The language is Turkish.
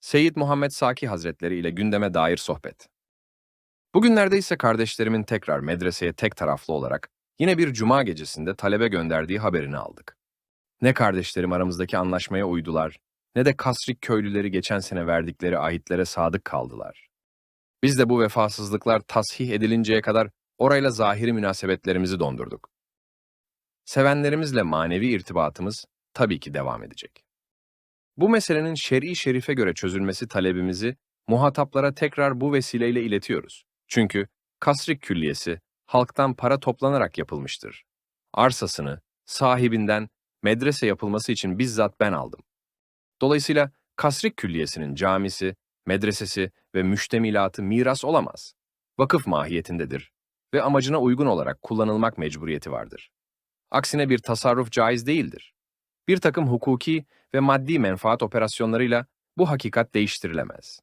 Seyyid Muhammed Saki Hazretleri ile gündeme dair sohbet. Bugünlerde ise kardeşlerimin tekrar medreseye tek taraflı olarak yine bir cuma gecesinde talebe gönderdiği haberini aldık. Ne kardeşlerim aramızdaki anlaşmaya uydular, ne de Kasrik köylüleri geçen sene verdikleri ahitlere sadık kaldılar. Biz de bu vefasızlıklar tasih edilinceye kadar orayla zahiri münasebetlerimizi dondurduk. Sevenlerimizle manevi irtibatımız tabii ki devam edecek. Bu meselenin şer'i şerife göre çözülmesi talebimizi muhataplara tekrar bu vesileyle iletiyoruz. Çünkü Kasrik Külliyesi halktan para toplanarak yapılmıştır. Arsasını sahibinden medrese yapılması için bizzat ben aldım. Dolayısıyla Kasrik Külliyesi'nin camisi, medresesi ve müştemilatı miras olamaz. Vakıf mahiyetindedir ve amacına uygun olarak kullanılmak mecburiyeti vardır. Aksine bir tasarruf caiz değildir. Bir takım hukuki ve maddi menfaat operasyonlarıyla bu hakikat değiştirilemez.